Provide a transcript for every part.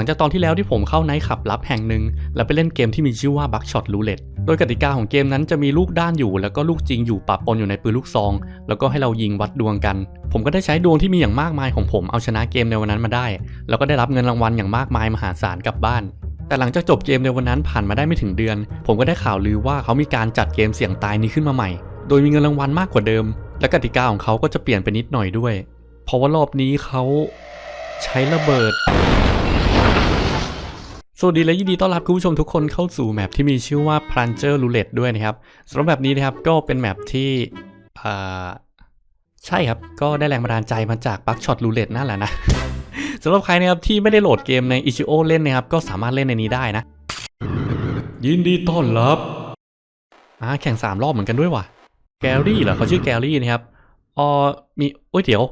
ลังจากตอนที่แล้วที่ผมเข้าไนท์ขับลับแห่งหนึ่ง แล้วไปเล่นเกมที่มีชื่อว่า Buckshot Roulette โดยกติกาของเกมนั้นจะมีลูกด้านอยู่ แล้วก็ลูกจริงอยู่ปะปนอยู่ในปืนลูกซอง แล้วก็ให้เรายิงวัดดวงกัน ผมก็ได้ใช้ดวงที่มีอย่างมากมายของผมเอาชนะเกมในวันนั้นมาได้ แล้วก็ได้รับเงินรางวัลอย่างมากมายมหาศาลกลับบ้านแต่หลังจากจบเกมในวันนั้นผ่านมาได้ไม่ถึงเดือน ผมก็ได้ข่าวลือว่าเขามีการจัดเกมเสี่ยงตายนี้ขึ้นมาใหม่ โดยมีเงินรางวัลมากกว่าเดิม และกติกาของเขาก็จะเปลี่ยนไปนิดหน่อยด้วย เพราะว่ารอบนี้เขาใช้ระเบิด สวัสดีและยินดีต้อนรับคุณผู้ชมทุกคนเข้าสู่แมปที่มีชื่อว่า Plunger Roulette ด้วยนะครับสำหรับแบบนี้นะครับก็เป็นแมปที่อ่าใช่ครับก็ได้แรงบันดาลใจมาจาก Buckshot Roulette นั่นแหละนะสำหรับใครนะครับที่ไม่ได้โหลดเกมใน Itch.io เล่นนะครับก็สามารถเล่นในนี้ได้นะ ยินดีต้อนรับอ่าแข่ง 3 รอบเหมือนกันด้วยว่ะแกรี่เหรอเขาชื่อแกรี่นะครับอ๋อมีโอ้ยเดี๋ยว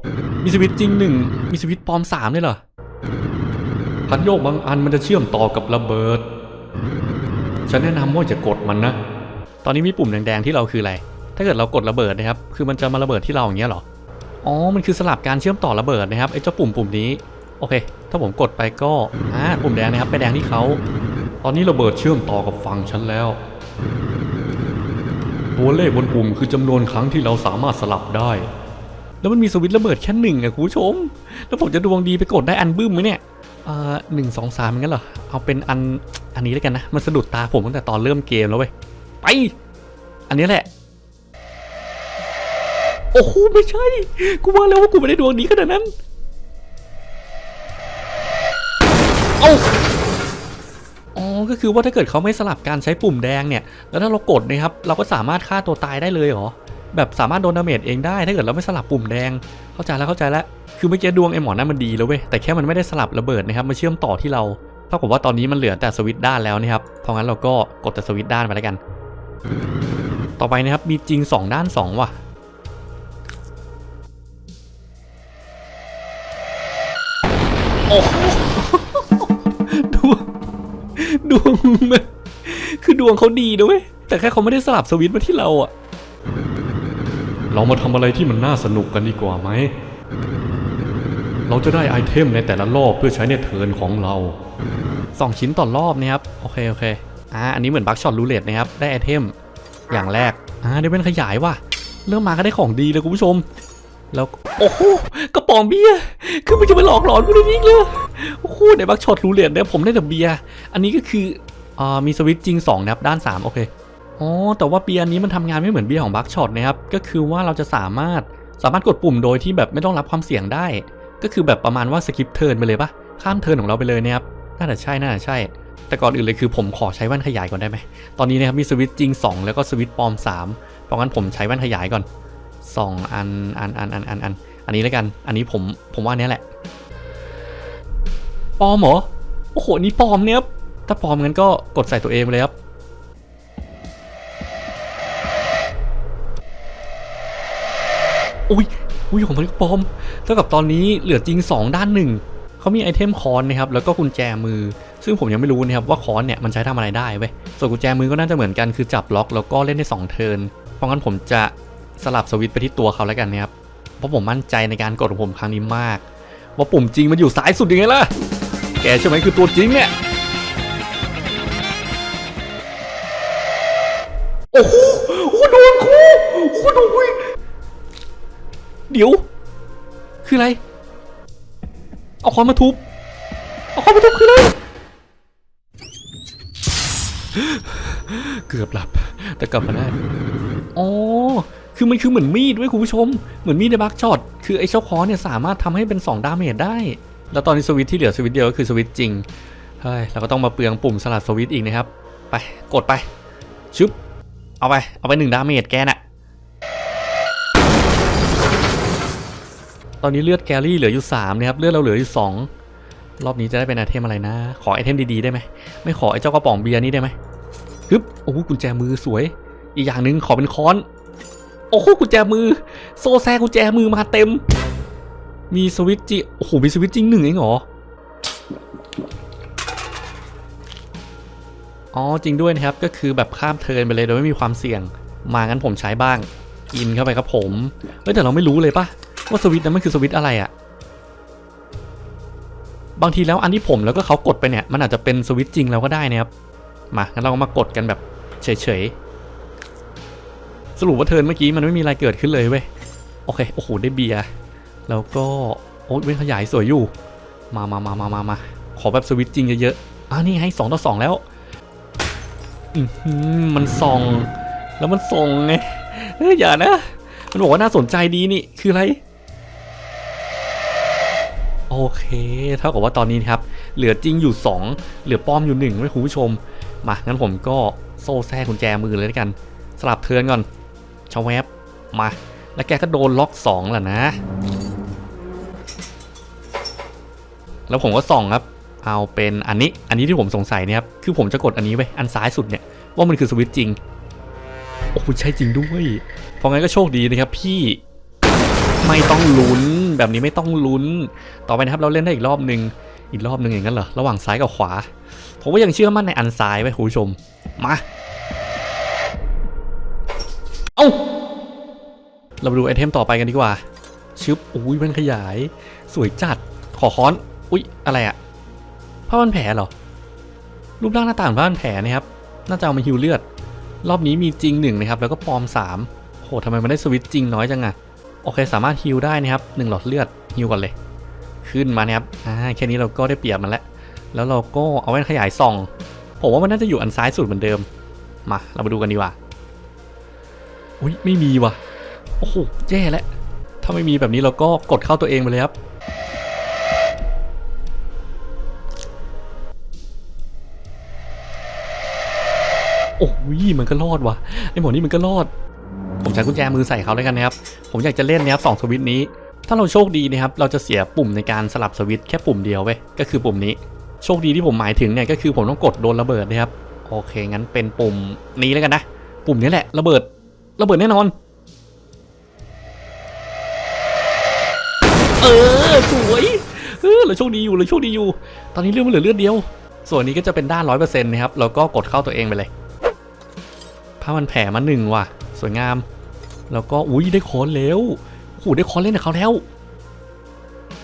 มีสวิตช์จริงหนึ่งมีสวิตช์ปลอมสามด้วยเหรอ พันโยกบางอันมันจะเชื่อมต่อกับระเบิด ฉันแนะนำว่าจะกดมันนะ ตอนนี้มีปุ่มแดงๆที่เราคืออะไร ถ้าเกิดเรากดระเบิดนะครับ คือมันจะมาระเบิดที่เราอย่างเงี้ยเหรอ อ๋อ มันคือสลับการเชื่อมต่อระเบิดนะครับไอ้เจ้าปุ่มปุ่มนี้ โอเค ถ้าผมกดไปก็ อ่า ปุ่มแดงนะครับ ไปแดงที่เขา ตอนนี้ระเบิดเชื่อมต่อกับฝั่งฉันแล้ว ตัวเลขบนปุ่มคือจำนวนครั้งที่เราสามารถสลับได้ แล้วมันมีสวิตช์ระเบิดแค่หนึ่งอะคุณผู้ชม แล้วผมจะดวงดีไปกดได้อันบึ้มไหมเนี่ย เอ่อหนึ่งสองสามงั้นเหรอ เอาเป็นอันอันนี้แล้วกันนะ มันสะดุดตาผมตั้งแต่ตอนเริ่มเกมแล้วเว้ย ไป อันนี้แหละ โอ้โห ไม่ใช่ กูว่าแล้วว่ากูไม่ได้ดวงดีขนาดนั้น เอ้าอ๋อ ก็คือว่าถ้าเกิดเขาไม่สลับการใช้ปุ่มแดงเนี่ย แล้วถ้าเรากดนะครับ เราก็สามารถฆ่าตัวตายได้เลยเหรอ แบบสามารถโดนดาเมจเองได้ถ้าเกิดเราไม่สลับปุ่มแดง เข้าใจแล้วเข้าใจแล้ว คือเมื่อกี้ดวงไอหมอนั่นมันดีแล้วเว้ย แต่แค่มันไม่ได้สลับระเบิดนะครับ มาเชื่อมต่อที่เราเท่ากับว่าตอนนี้มันเหลือแต่สวิตด้านแล้วนะครับ เพราะงั้นเราก็กดแต่สวิตด้านไปแล้วกัน ต่อไปนะครับ มีจริง 2 ด้าน 2 ว่ะ โอ้โหดวงดวงมันคือดวงเขาดีด้วยแต่แค่เขาไม่ได้สลับสวิตมาที่เราอะ เรามาทำอะไรที่มันน่าสนุกกันดีกว่าไหม เราจะได้ไอเทมในแต่ละรอบเพื่อใช้ในเทิร์นของเรา 2 ชิ้นต่อรอบนะครับ โอเค โอเค อ่า อันนี้เหมือนบัคช็อตรูเลตนะครับ ได้ไอเทม อย่างแรก อ่าได้เป็นขยายว่ะ เริ่มมาก็ได้ของดีเลยคุณผู้ชม แล้ว โอ้โห กระป๋องเบียร์ คือมันจะไปหลอกหลอนกูได้ยิ่งเลยโอ้โหในบัคช็อตรูเลตเนี่ยผมได้แต่เบียร์ อันนี้ก็คืออ่ามีสวิตช์จริง2นะครับ ด้าน 3 โอเค อ๋อแต่ว่าเบียร์นี้มันทำงานไม่เหมือนเบียร์ของบัคช็อตนะครับก็คือว่าเราจะสามารถสามารถกดปุ่มโดยที่แบบไม่ต้องรับความเสี่ยงได้ ก็คือแบบประมาณว่าสกิปเทิร์นไปเลยปะข้ามเทิร์นของเราไปเลยนะครับน่าจะใช่น่าจะใช่ แต่ก่อนอื่นเลยคือผมขอใช้แว่นขยายก่อนได้ไหมตอนนี้นะครับมีสวิตช์จริง 2 แล้วก็สวิตช์ปลอม3เพราะงั้นผมใช้แว่นขยายก่อน 2 อันอันอันอันอันอันอันนี้แล้วกัน อันนี้ผมผมว่านี้แหละปลอมเหรอโอ้โหนี่ปลอมเนี่ยครับถ้าปลอมงั้นก็กดใส่ตัวเองเลยครับ อุ้ยอุ้ยของมันปลอมเท่ากับตอนนี้เหลือจริง 2 ด้านหนึ่งเขามีไอเทมคอนนะครับแล้วก็กุญแจมือ ซึ่งผมยังไม่รู้นะครับว่าคอนเนี่ยมันใช้ทำอะไรได้เว้ยส่วนกุญแจมือก็น่าจะเหมือนกันคือจับล็อกแล้วก็เล่นได้2เทิร์นเพราะงั้นผมจะสลับสวิตไปที่ตัวเขาแล้วกันนะครับเพราะผมมั่นใจในการกดของผมครั้งนี้มาก ว่าปุ่มจริงมันอยู่ซ้ายสุดยังไงล่ะแกใช่ไหมคือตัวจริงเนี่ยโอ้โหโอ้โหโดนคูโอ้โหโดนคุย เดี๋ยว คืออะไร เอาค้อนมาทุบ เอาค้อนมาทุบคืออะไร เกือบหลับ แต่กลับมาได้ อ๋อ คือมันคือเหมือนมีดด้วยคุณผู้ชม เหมือนมีดในบักช็อต คือไอ้เจ้าค้อนเนี่ยสามารถทำให้เป็น 2 ดาเมจได้ แล้วตอนนี้สวิตที่เหลือสวิตเดียวก็คือสวิตจริง เฮ้ย เราก็ต้องมาเปลืองปุ่มสลัดสวิตอีกนะครับ ไป กดไป ชึบ เอาไป เอาไปหนึ่งดาเมจแกน่ะ อนนี้เลือดแกรี่เหลืออยู่3นะครับ เลือดเราเหลืออยู่ 2 รอบนี้จะได้เป็นไอเทมอะไรนะ ขอไอเทมดีๆได้ไหม ไม่ขอไอเจ้ากระป๋องเบียร์นี้ได้ไหมฮึบ โอ้โหกุญแจมือสวย อีกอย่างหนึ่งขอเป็นค้อน โอ้โหกุญแจมือ โซแซกุญแจมือมาเต็ม มีสวิตจิ โอ้โห มีสวิตจริงหนึ่งเองเหรอ อ๋อ จริงด้วยนะครับ ก็คือแบบข้ามเทินไปเลยโดยไม่มีความเสี่ยง มางั้นผมใช้บ้าง กินเข้าไปครับผม เฮ้ยแต่เราไม่รู้เลยปะ ว่าสวิตช์นั้นมันคือสวิตช์อะไรอะบางทีแล้วอันที่ผมแล้วก็เขากดไปเนี่ยมันอาจจะเป็นสวิตช์จริงแล้วก็ได้นะครับ มางั้นเรามากดกันแบบเฉยๆ สรุปว่าเทินเมื่อกี้มันไม่มีอะไรเกิดขึ้นเลยเว้ย โอเค โอ้โห ได้เบียร์ แล้วก็ โอ้เว้นขยายสวยอยู่ มามามามามามาขอแบบสวิตช์จริงเยอะๆ อ่านี่ให้สองต่อสองแล้ว อือหือมันส่อง แล้วมันส่งไงเอ้ยอย่านะ มันบอกว่าน่าสนใจดีนี่ คืออะไร โอเค เท่ากับว่าตอนนี้ครับ เหลือจริงอยู่ 2 เหลือป้อมอยู่1ไว้คุณผู้ชม มา งั้นผมก็โซ่แท้กุญแจมือเลยแล้วกัน สลับเทิร์นก่อนชาวแวบมา แล้วแกก็โดนล็อก2แหละนะ แล้วผมก็ส่องครับ เอาเป็นอันนี้ อันนี้ที่ผมสงสัยเนี่ยครับ คือผมจะกดอันนี้ไว้อันซ้ายสุดเนี่ย ว่ามันคือสวิตช์จริง โอ้ใช่จริงด้วย เพราะงั้นก็โชคดีนะครับพี่ ไม่ต้องลุ้น แบบนี้ไม่ต้องลุ้น ต่อไปนะครับเราเล่นได้อีกรอบหนึ่งอีกรอบหนึ่งอย่างนั้นเหรอ ระหว่างซ้ายกับขวา ผมก็ยังเชื่อมั่นในอันซ้ายไว้คุณผู้ชม มา เอาเรามาดูไอเทมต่อไปกันดีกว่า ชึบ อุ้ยเป็นขยาย สวยจัด ขอค้อน อุ้ยอะไรอะผ้าพันแผลเหรอ รูปร่างหน้าตาเหมือนผ้าพันแผลนะครับ น่าจะเอามาฮิวเลือด รอบนี้มีจริงหนึ่งนะครับ แล้วก็ปลอมสามโหทำไมมันได้สวิตจริงน้อยจังอะ โอเคสามารถฮิวได้นะครับหนึ่งหลอดเลือดฮิวก่อนเลย ขึ้นมานะครับอ่าแค่นี้เราก็ได้เปรียบมันแล้ว แล้วเราก็เอาแว่นขยายส่อง ผมว่ามันน่าจะอยู่อันซ้ายสุดเหมือนเดิม มาเรามาดูกันดีกว่า อุ้ยไม่มีว่ะ โอ้โหแย่แล้ว ถ้าไม่มีแบบนี้เราก็กดเข้าตัวเองไปเลยครับ โอ้ยมันก็รอดว่ะไอหมอนี่มันก็รอด ผมใช้กุญแจมือใส่เขาเลยกันนะครับ ผมอยากจะเล่นนะครับสองสวิตช์นี้ ถ้าเราโชคดีนะครับ เราจะเสียปุ่มในการสลับสวิตช์แค่ปุ่มเดียวเว้ย ก็คือปุ่มนี้ โชคดีที่ผมหมายถึงเนี่ยก็คือผมต้องกดโดนระเบิดนะครับ โอเคงั้นเป็นปุ่มนี้แล้วกันนะ ปุ่มนี้แหละระเบิด ระเบิดแน่นอน เออสวยเออเราโชคดีอยู่เราโชคดีอยู่ ตอนนี้เลือดมันเหลือเลือดเดียว ส่วนนี้ก็จะเป็นด้านร้อยเปอร์เซ็นต์นะครับแล้วก็กดเข้าตัวเองไปเลยผ้ามันแผ่มาหนึ่งว่ะ สวยงาม แล้วก็อุ้ยได้คอนแล้วโอ้โหได้คอนเล่นกับเขาแล้ว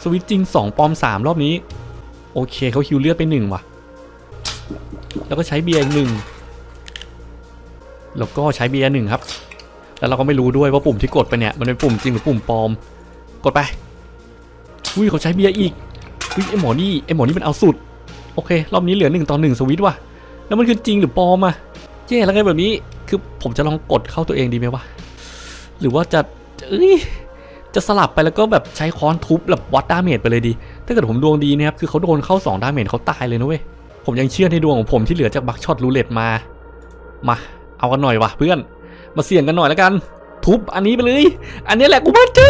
สวิตจริง 2ปอม 3 รอบนี้ โอเคเขาฮิวเลือดไปหนึ่งว่ะ แล้วก็ใช้เบียร์อีกหนึ่งแล้วก็ใช้เบียร์หนึ่งครับ แล้วเราก็ไม่รู้ด้วยว่าปุ่มที่กดไปเนี่ย มันเป็นปุ่มจริงหรือปุ่มปลอม กดไปอุ้ยเขาใช้เบียร์อีกอุ้ยไอหมอนี่ไอหมอนี่มันเอาสุด โอเค รอบนี้เหลือหนึ่งต่อหนึ่งสวิตว่ะ แล้วมันคือจริงหรือปลอมอะแย่แล้วไงแบบนี้ คือผมจะลองกดเข้าตัวเองดีไหมวะ หรือว่าจะเอ้ยจะสลับไปแล้วก็แบบใช้ค้อนทุบแบบวัดดาเมจไปเลยดี ถ้าเกิดผมดวงดีเนะครับคือเขาโดนเข้า2ดาเมจเขาตายเลยนะเว้ย ผมยังเชื่อในดวงของผมที่เหลือจากบักช็อตรูเล็ตมา มา เอากันหน่อยวะเพื่อน มาเสี่ยงกันหน่อยแล้วกัน ทุบอันนี้ไปเลย อันนี้แหละกูมั่นใจ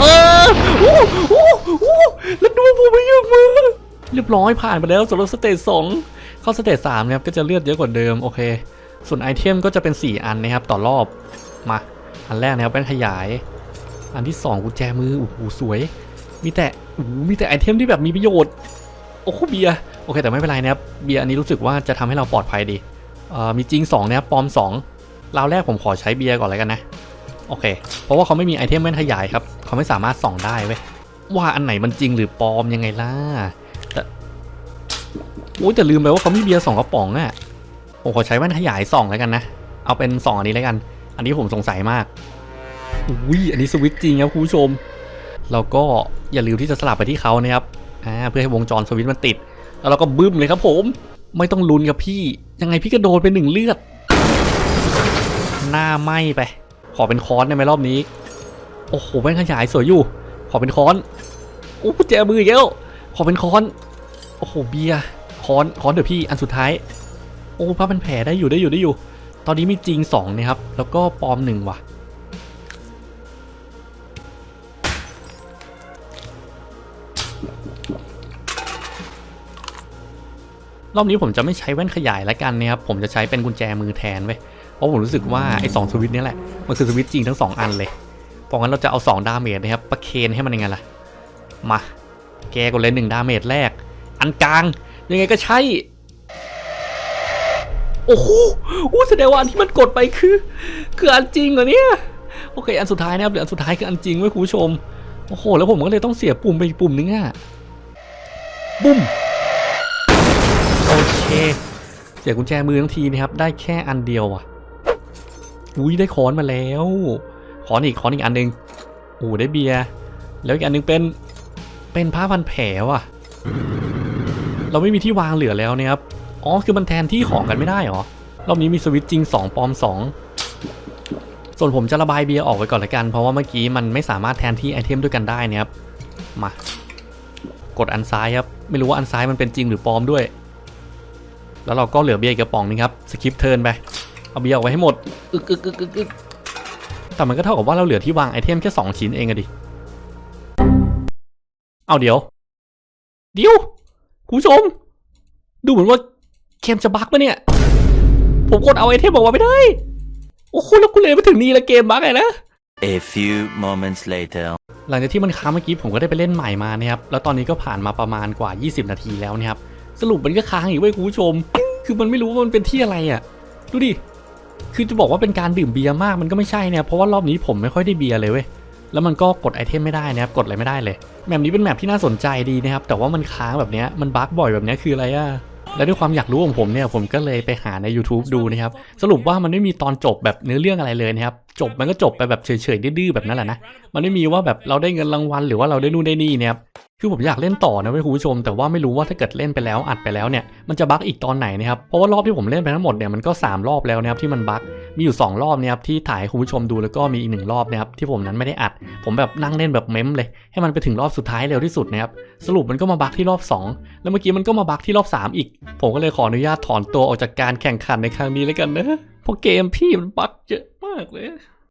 เออโอ้โหโอ้โหแล้วดวงผมไม่ยกมือ เรียบร้อยผ่านไปแล้วสำหรับสเตจสองเข้าสเตจสามนะครับก็จะเลือดเยอะกว่าเดิมโอเค ส่วนไอเทมก็จะเป็น 4 อันนะครับต่อรอบมาอันแรกนะครับเป็นขยาย อันที่2กุญแจมือโอ้โหสวย มีแต่โอ้โหมีแต่ไอเทมที่แบบมีประโยชน์โอ้โหเบียร์โอเคแต่ไม่เป็นไรนะครับเบียร์อันนี้รู้สึกว่าจะทำให้เราปลอดภัยดีเอ่อมีจริง2นะครับปลอม2ราวแรกผมขอใช้เบียร์ก่อนเลยกันนะโอเค เพราะว่าเขาไม่มีไอเทมแม่นขยายครับเขาไม่สามารถส่องได้เว้ยว่าอันไหนมันจริงหรือปลอมยังไงล่ะ โอ้ยแต่ลืมไปว่าเขามีเบียร์สองกระป๋องอะผมขอใช้แว่นขยายส่องแล้วกันนะ เอาเป็นสองอันนี้แล้วกัน อันนี้ผมสงสัยมากอุ้ยอันนี้สวิตช์จริงครับคุณผู้ชมเราก็อย่าลืมที่จะสลับไปที่เขานะครับอ่าเพื่อให้วงจรสวิตช์มันติด แล้วเราก็บึ้มเลยครับผม ไม่ต้องลุ้นกับพี่ ยังไงพี่ก็โดนไปหนึ่งเลือด หน้าไหม้ไป ขอเป็นค้อนได้ไหมรอบนี้ โอ้โหแว่นขยายสวยอยู่ ขอเป็นค้อนโอ้แจมืออีกแล้วขอเป็นค้อน โอ้โหเบียร์ ค้อนค้อนเดี๋ยวพี่อันสุดท้าย โอ้ผ้าเป็นแผลได้อยู่ได้อยู่ได้อยู่ ตอนนี้มีจริงสองนะครับ แล้วก็ปลอมหนึ่งว่ะ รอบนี้ผมจะไม่ใช้แว่นขยายแล้วกันนะครับ ผมจะใช้เป็นกุญแจมือแทนเว้ยเพราะผมรู้สึกว่าไอ้สองสวิตช์เนี้แหละ มันคือสวิตช์จริงทั้งสองอันเลยเพราะงั้นเราจะเอาสองดาเมจนะครับประเคนให้มันยังไงล่ะมาแกกดเลยหนึ่งดาเมจแรก อันกลาง ยังไงก็ใช่ โอ้โหอู้แสดงว่าอันที่มันกดไปคือ คืออันจริงเหรอเนี่ย โอเค อันสุดท้ายนะครับเหลืออันสุดท้ายคืออันจริงไว้คุณผู้ชม โอ้โห แล้วผมก็เลยต้องเสียปุ่มไปอีกปุ่มนึงอะบุ้ม โอเค เสียกุญแจมือทั้งทีนะครับ ได้แค่อันเดียวอะ อุ้ยได้ค้อนมาแล้ว ค้อนอีกค้อนอีกอันหนึงโอ้ได้เบียร์ แล้วอีกอันหนึงเป็น เป็นผ้าพันแผลว่ะ เราไม่มีที่วางเหลือแล้วนะครับ อ๋อ คือมันแทนที่ของกันไม่ได้เหรอ รอบนี้มีสวิตช์จริง 2 ปลอม 2 ส่วนผมจะระบายเบียร์ออกไว้ก่อนละกัน เพราะว่าเมื่อกี้มันไม่สามารถแทนที่ไอเทมด้วยกันได้นะครับ มา กดอันซ้ายครับ ไม่รู้ว่าอันซ้ายมันเป็นจริงหรือปลอมด้วย แล้วเราก็เหลือเบียร์อีกกระป๋องนึงครับ สกิปเทิร์นไป เอาเบียร์ออกไว้ให้หมดอึกอึกอึกอึกอึกแต่มันก็เท่ากับว่าเราเหลือที่วางไอเทมแค่สองชิ้นเองอะดิ เอาเดี๋ยว เดี๋ยว คุณผู้ชม ดูเหมือนว่าเกมจะบั๊กปะเนี่ย ผมกดเอาไอเทมออกมาไม่ได้ โอ้โหแล้วกูเลยไปถึงนี่แล้วเกมบั๊กไงนะ A few moments later. หลังจากที่มันค้างเมื่อกี้ผมก็ได้ไปเล่นใหม่มานะครับ แล้วตอนนี้ก็ผ่านมาประมาณกว่า 20 นาทีแล้วนะครับ สรุปมันก็ค้างอีกเว้ยคุณผู้ชม คือมันไม่รู้ว่ามันเป็นที่อะไรอะ่ะ ดูดิ คือจะบอกว่าเป็นการดื่มเบียร์มากมันก็ไม่ใช่เนี่ยเพราะว่ารอบนี้ผมไม่ค่อยได้เบียร์เลยเว้ย แล้วมันก็กดไอเทมไม่ได้นะครับ กดอะไรไม่ได้เลย แมปนี้เป็นแมปที่น่าสนใจดีนะครับ แต่ว่ามันค้างแบบนี้มันบั๊กบ่อยแบบนี้คืออะไรอะและด้วยความอยากรู้ของผมเนี่ย ผมก็เลยไปหาใน YouTube ดูนะครับ สรุปว่ามันไม่มีตอนจบแบบเนื้อเรื่องอะไรเลยนะครับ จบมันก็จบไปแบบเฉยๆดื้อๆแบบนั้นแหละนะมันไม่มีว่าแบบเราได้เงินรางวัลหรือว่าเราได้นู่นได้นี่เนี่ยคือผมอยากเล่นต่อนะเว้ยคุณผู้ชม แต่ว่าไม่รู้ว่าถ้าเกิดเล่นไปแล้วอัดไปแล้วเนี่ยมันจะบั๊กอีกตอนไหนนะครับเพราะว่ารอบที่ผมเล่นไปทั้งหมดเนี่ยมันก็ 3 รอบแล้วนะครับที่มันบั๊กมีอยู่ 2 รอบนี่ยครับที่ถ่ายคุณผู้ชมดูแล้วก็มีอีกหนึ่งรอบนะครับที่ผมนั้นไม่ได้อัด ผมแบบนั่งเล่นแบบเม้มเลย ให้มันไปถึงรอบสุดท้ายเร็วที่สุดนะครับสรุปมันก็มาบั๊กที่รอบ 2 แล้วเมื่อกี้มันก็มาบั๊กที่รอบ 3 อีก ผมก็เลยขออนุญาตถอนตัวออกจากการแข่งขันในครั้งนี้แล้วกันนะ เพราะเกมพี่มันบั๊กเยอะมากเลย